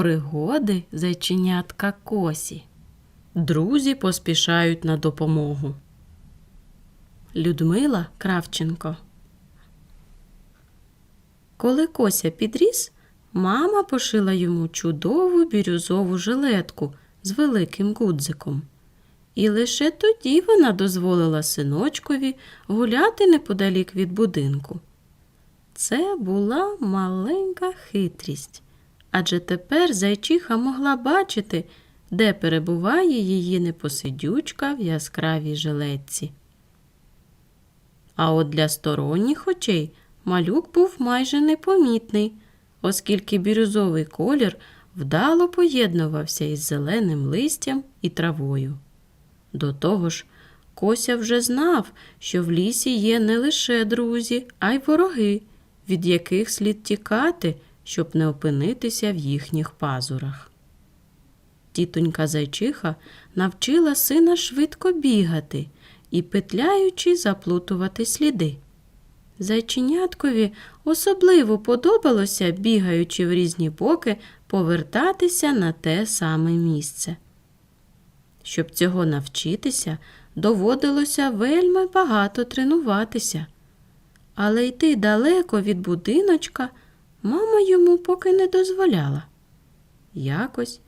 Пригоди зайченятка косі. Друзі поспішають на допомогу. Людмила Кравченко. Коли Кося підріс, мама пошила йому чудову бірюзову жилетку з великим гудзиком. І лише тоді вона дозволила синочкові гуляти неподалік від будинку. Це була маленька хитрість, адже тепер зайчиха могла бачити, де перебуває її непосидючка в яскравій жилетці. А от для сторонніх очей малюк був майже непомітний, оскільки бірюзовий колір вдало поєднувався із зеленим листям і травою. До того ж, Кося вже знав, що в лісі є не лише друзі, а й вороги, від яких слід тікати, щоб не опинитися в їхніх пазурах. Тітонька зайчиха навчила сина швидко бігати і, петляючи, заплутувати сліди. Зайченяткові особливо подобалося, бігаючи в різні боки, повертатися на те саме місце. Щоб цього навчитися, доводилося вельми багато тренуватися. Але йти далеко від будиночка мама йому поки не дозволяла. Якось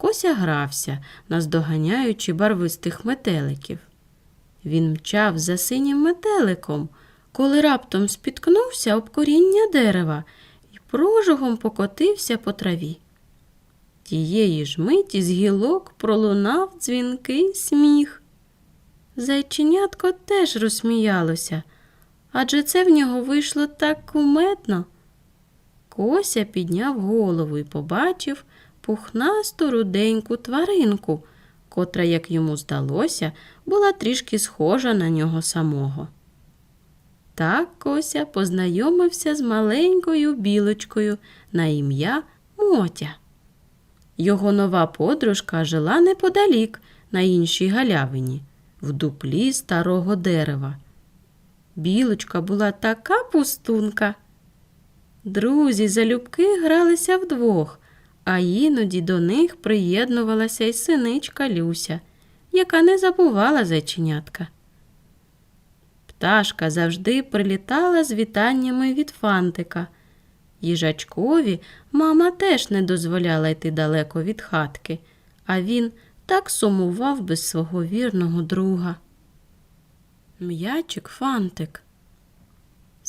Кося грався, наздоганяючи барвистих метеликів. Він мчав за синім метеликом, коли раптом спіткнувся об коріння дерева і прожогом покотився по траві. Тієї ж миті з гілок пролунав дзвінкий сміх. Зайченятко теж розсміялося, адже це в нього вийшло так кумедно. Кося підняв голову і побачив пухнасту руденьку тваринку, котра, як йому здалося, була трішки схожа на нього самого. Так Кося познайомився з маленькою білочкою на ім'я Мотя. Його нова подружка жила неподалік на іншій галявині, в дуплі старого дерева. Білочка була така пустунка. Друзі залюбки гралися вдвох, а іноді до них приєднувалася й синичка Люся, яка не забувала зайченятка. Пташка завжди прилітала з вітаннями від фантика. Їжачкові мама теж не дозволяла йти далеко від хатки, а він так сумував без свого вірного друга. М'ячик фантик.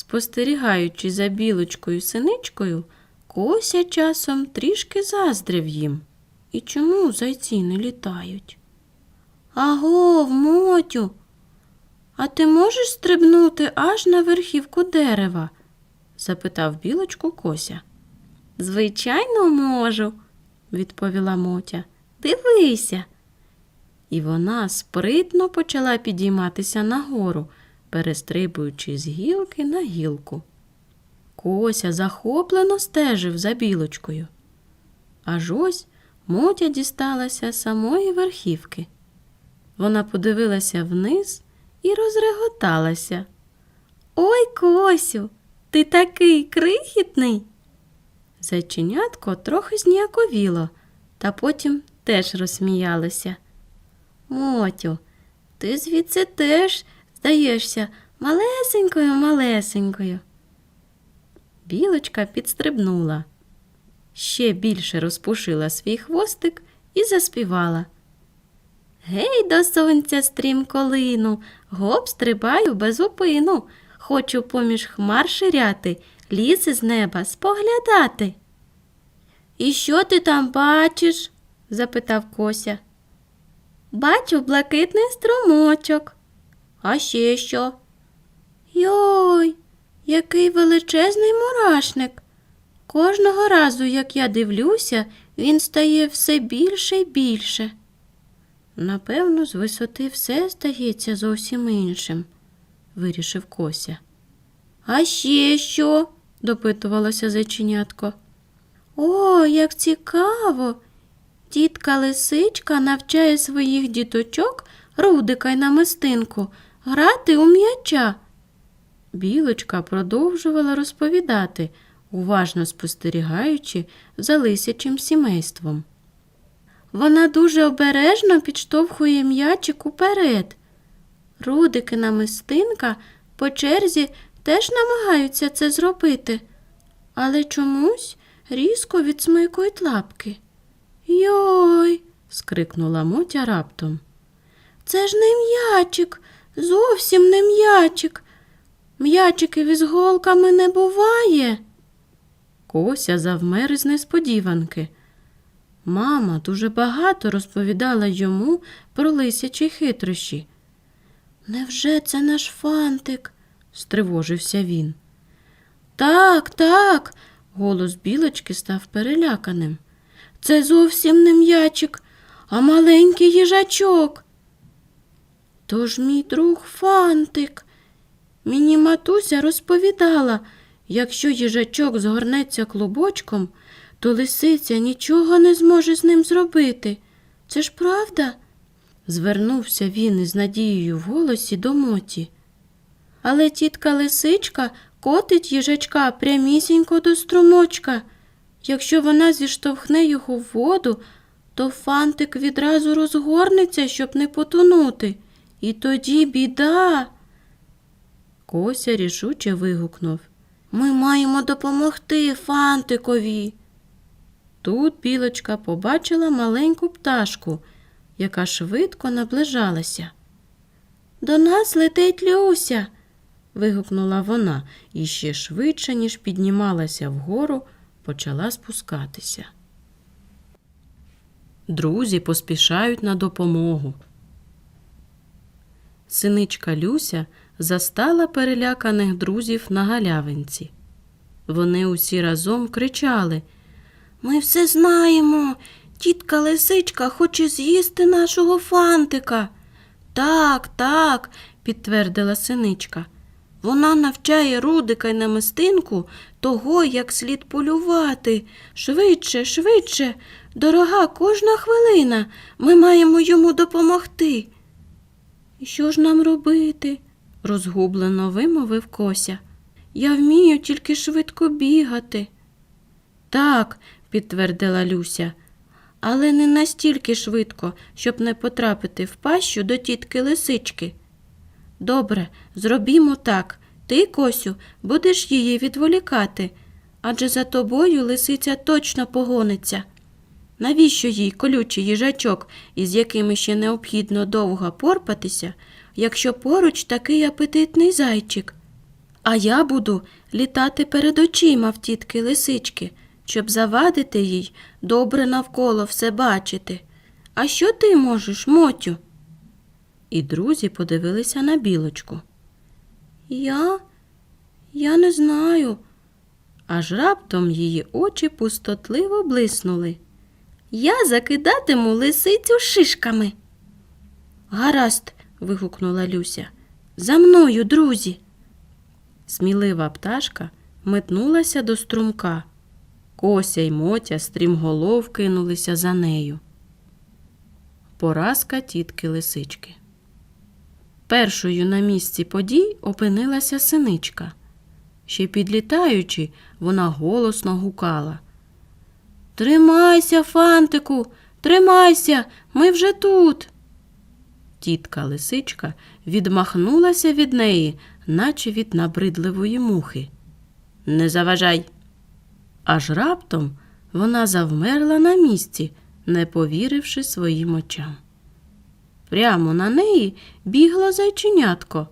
Спостерігаючи за білочкою синичкою, Кося часом трішки заздрив їм. І чому зайці не літають? Агов, мотю, а ти можеш стрибнути аж на верхівку дерева? запитав білочку Кося. Звичайно, можу, відповіла Мотя. Дивися. І вона спритно почала підійматися нагору, перестрибуючи з гілки на гілку. Кося захоплено стежив за білочкою. Аж ось Мотя дісталася самої верхівки. Вона подивилася вниз і розреготалася. Ой, Косю, ти такий крихітний. Зайченятко трохи зніяковіло, та потім теж розсміялося. Мотю, ти звідси теж здаєшся малесенькою, малесенькою. Білочка підстрибнула, ще більше розпушила свій хвостик і заспівала. Гей, до сонця стрімко лину, гоп стрибаю без упину. Хочу поміж хмар ширяти, ліси з неба споглядати. І що ти там бачиш? запитав Кося. Бачу блакитний струмочок. А ще що? Йой, який величезний мурашник. Кожного разу, як я дивлюся, він стає все більше й більше. Напевно, з висоти все здається зовсім іншим, вирішив Кося. А ще що? допитувалося зайченятко. О, як цікаво. Тітка лисичка навчає своїх діточок, рудика й намистинку, грати у м'яча. Білочка продовжувала розповідати, уважно спостерігаючи за лисячим сімейством. Вона дуже обережно підштовхує м'ячик уперед. Рудики намистинка по черзі теж намагаються це зробити, але чомусь різко відсмикують лапки. Йой. скрикнула Мотя раптом. Це ж не м'ячик, зовсім не м'ячик. М'ячиків із голками не буває. Кося завмер із несподіванки. Мама дуже багато розповідала йому про лисячі хитрощі. Невже це наш фантик? стривожився він. Так, так, голос білочки став переляканим. Це зовсім не м'ячик, а маленький їжачок. Тож мій друг фантик. Мені матуся розповідала, якщо їжачок згорнеться клубочком, то лисиця нічого не зможе з ним зробити. Це ж правда? Звернувся він із надією в голосі до моті. Але тітка лисичка котить їжачка прямісінько до струмочка. Якщо вона зіштовхне його в воду, то фантик відразу розгорнеться, щоб не потонути. І тоді біда. Кося рішуче вигукнув. Ми маємо допомогти фантикові. Тут білочка побачила маленьку пташку, яка швидко наближалася. До нас летить Люся. вигукнула вона і ще швидше, ніж піднімалася вгору, почала спускатися. Друзі поспішають на допомогу. Синичка Люся застала переляканих друзів на галявинці. Вони усі разом кричали Ми все знаємо. Тітка лисичка хоче з'їсти нашого фантика. Так, так, підтвердила синичка. Вона навчає рудика й намистинку того, як слід полювати. Швидше, швидше, дорога кожна хвилина. Ми маємо йому допомогти. «І Що ж нам робити? розгублено вимовив Кося. Я вмію тільки швидко бігати. Так, підтвердила Люся, але не настільки швидко, щоб не потрапити в пащу до тітки лисички. Добре, зробімо так. Ти, Косю, будеш її відволікати, адже за тобою лисиця точно погониться. Навіщо їй колючий їжачок, із яким ще необхідно довго порпатися, якщо поруч такий апетитний зайчик? А я буду літати перед очима в тітки лисички, щоб завадити їй добре навколо все бачити. А що ти можеш, Мотю? І друзі подивилися на білочку. Я? Я не знаю. Аж раптом її очі пустотливо блиснули. Я закидатиму лисицю шишками. Гаразд. вигукнула Люся. За мною, друзі. Смілива пташка метнулася до струмка. Кося й Мотя стрімголов кинулися за нею. Поразка тітки лисички. Першою на місці подій опинилася синичка. Ще підлітаючи, вона голосно гукала. Тримайся, фантику, тримайся, ми вже тут. Тітка лисичка відмахнулася від неї, наче від набридливої мухи. Не заважай. Аж раптом вона завмерла на місці, не повіривши своїм очам. Прямо на неї бігло зайченятко.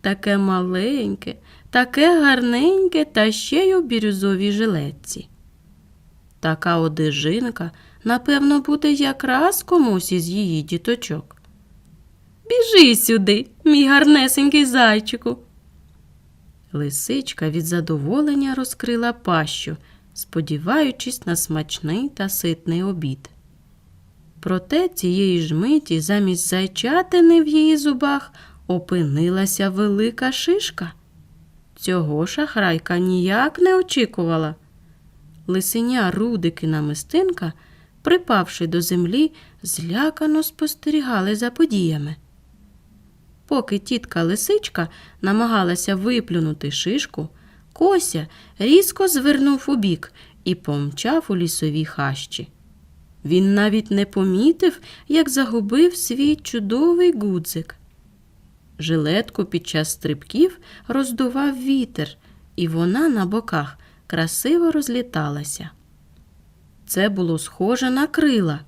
Таке маленьке, таке гарненьке та ще й у бірюзовій жилетці. Така одежинка, напевно, буде якраз комусь із її діточок. Біжи сюди, мій гарнесенький зайчику. Лисичка від задоволення розкрила пащу, сподіваючись на смачний та ситний обід. Проте цієї ж миті замість зайчатини в її зубах опинилася велика шишка. Цього шахрайка ніяк не очікувала. Лисеня Рудик і намистинка, припавши до землі, злякано спостерігали за подіями. Поки тітка лисичка намагалася виплюнути шишку, Кося різко звернув убік і помчав у лісові хащі. Він навіть не помітив, як загубив свій чудовий гудзик. Жилетку під час стрибків роздував вітер, і вона на боках красиво розліталася. Це було схоже на крила.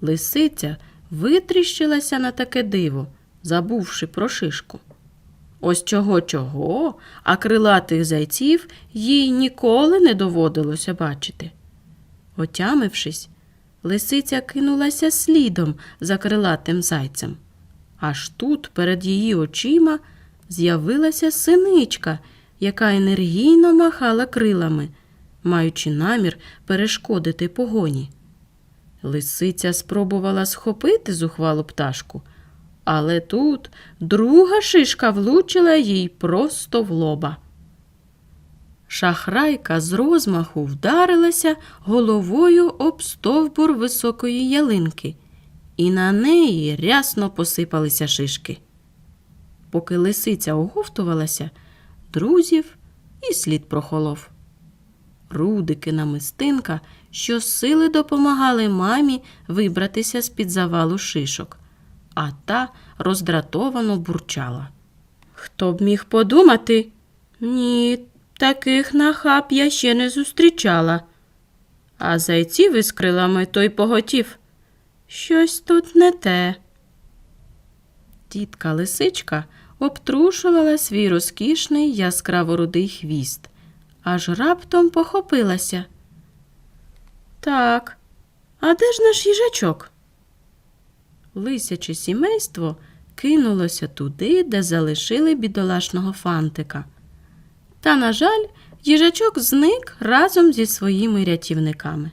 Лисиця витріщилася на таке диво, забувши про шишку. Ось чого чого, а крилатих зайців їй ніколи не доводилося бачити. Отямившись, лисиця кинулася слідом за крилатим зайцем. Аж тут перед її очима з'явилася синичка, яка енергійно махала крилами, маючи намір перешкодити погоні. Лисиця спробувала схопити зухвалу пташку, але тут друга шишка влучила їй просто в лоба. Шахрайка з розмаху вдарилася головою об стовбур високої ялинки, і на неї рясно посипалися шишки. Поки лисиця оговтувалася, друзів і слід прохолов. Рудики намистинка щосили допомагали мамі вибратися з-під завалу шишок, а та роздратовано бурчала. Хто б міг подумати? Ні, таких нахаб я ще не зустрічала. А зайців із крилами той поготів. Щось тут не те. Тітка лисичка обтрушувала свій розкішний яскраво рудий хвіст, аж раптом похопилася. Так, а де ж наш їжачок? Лисяче сімейство кинулося туди, де залишили бідолашного фантика. Та, на жаль, їжачок зник разом зі своїми рятівниками.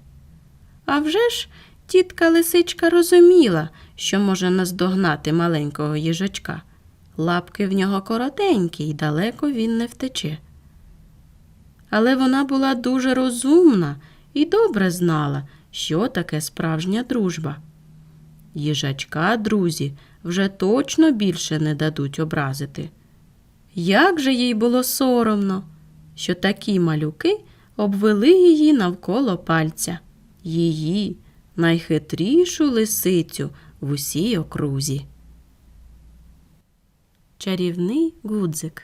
А вже ж тітка лисичка розуміла, що може наздогнати маленького їжачка. Лапки в нього коротенькі і далеко він не втече. Але вона була дуже розумна і добре знала, що таке справжня дружба. Їжачка, друзі, вже точно більше не дадуть образити. Як же їй було соромно, що такі малюки обвели її навколо пальця, її найхитрішу лисицю в усій окрузі. Чарівний гудзик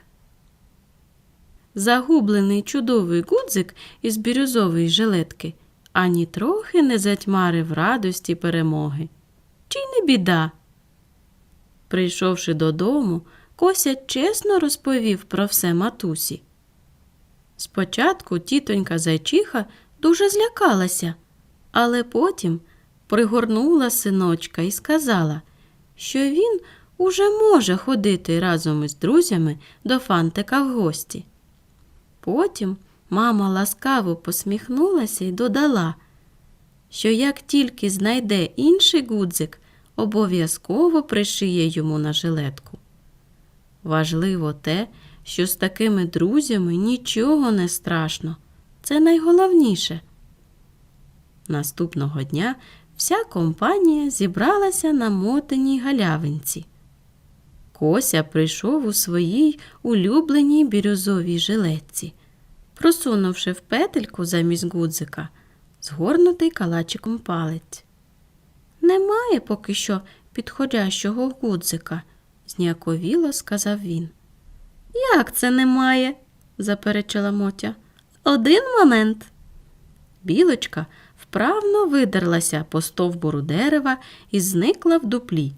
Загублений чудовий гудзик із бірюзової жилетки ані трохи не затьмарив радості перемоги. Чи не біда? Прийшовши додому, Кося чесно розповів про все матусі. Спочатку тітонька зайчиха дуже злякалася, але потім пригорнула синочка і сказала, що він уже може ходити разом із друзями до фантика в гості. Потім мама ласкаво посміхнулася і додала, що як тільки знайде інший гудзик, обов'язково пришиє йому на жилетку. Важливо те, що з такими друзями нічого не страшно. Це найголовніше. Наступного дня вся компанія зібралася на мотиній галявинці. Кося прийшов у своїй улюбленій бірюзовій жилетці, просунувши в петельку замість гудзика згорнутий калачиком палець. Немає поки що підходящого гудзика, зніяковіло сказав він. Як це немає? заперечила Мотя. Один момент. Білочка вправно видерлася по стовбуру дерева і зникла в дуплі.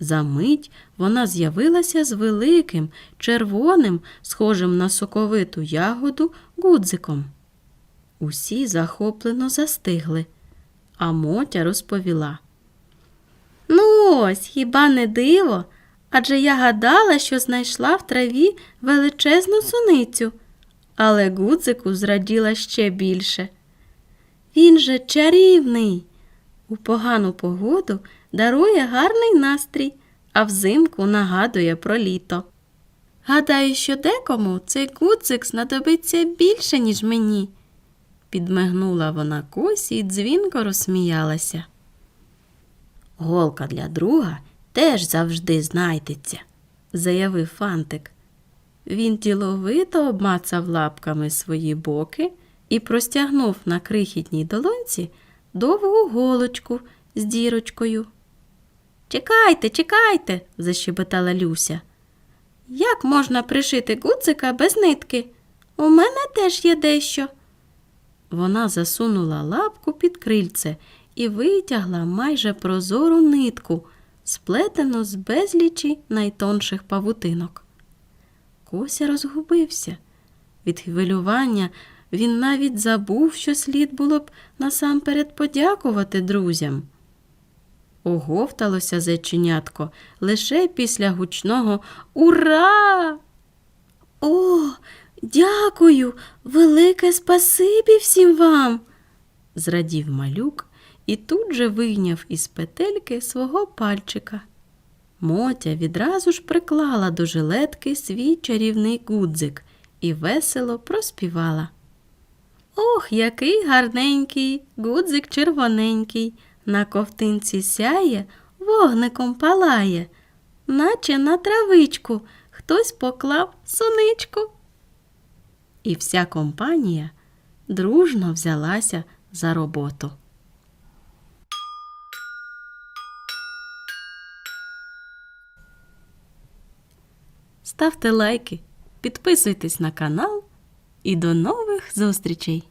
За мить вона з'явилася з великим, червоним, схожим на соковиту ягоду, гудзиком. Усі захоплено застигли, а Мотя розповіла. Ну ось, хіба не диво? Адже я гадала, що знайшла в траві величезну суницю, але гудзику зраділа ще більше. Він же чарівний. У погану погоду дарує гарний настрій, а взимку нагадує про літо. Гадаю, що декому цей гудзик знадобиться більше, ніж мені, підмигнула вона косі і дзвінко розсміялася. Голка для друга теж завжди знайдеться, заявив фантик. Він діловито обмацав лапками свої боки і простягнув на крихітній долонці довгу голочку з дірочкою. Чекайте, чекайте, защебетала Люся. Як можна пришити гудзика без нитки? У мене теж є дещо. Вона засунула лапку під крильце і витягла майже прозору нитку, сплетену з безлічі найтонших павутинок. Кося розгубився. Від хвилювання він навіть забув, що слід було б насамперед подякувати друзям. Оговталося зайченятко лише після гучного Ура! О, дякую, велике спасибі всім вам. зрадів малюк і тут же вийняв із петельки свого пальчика. Мотя відразу ж приклала до жилетки свій чарівний гудзик і весело проспівала. Ох, який гарненький, гудзик червоненький, на ковтинці сяє, вогником палає, наче на травичку хтось поклав соничку. І вся компанія дружно взялася за роботу. Ставте лайки, підписуйтесь на канал і до нових зустрічей!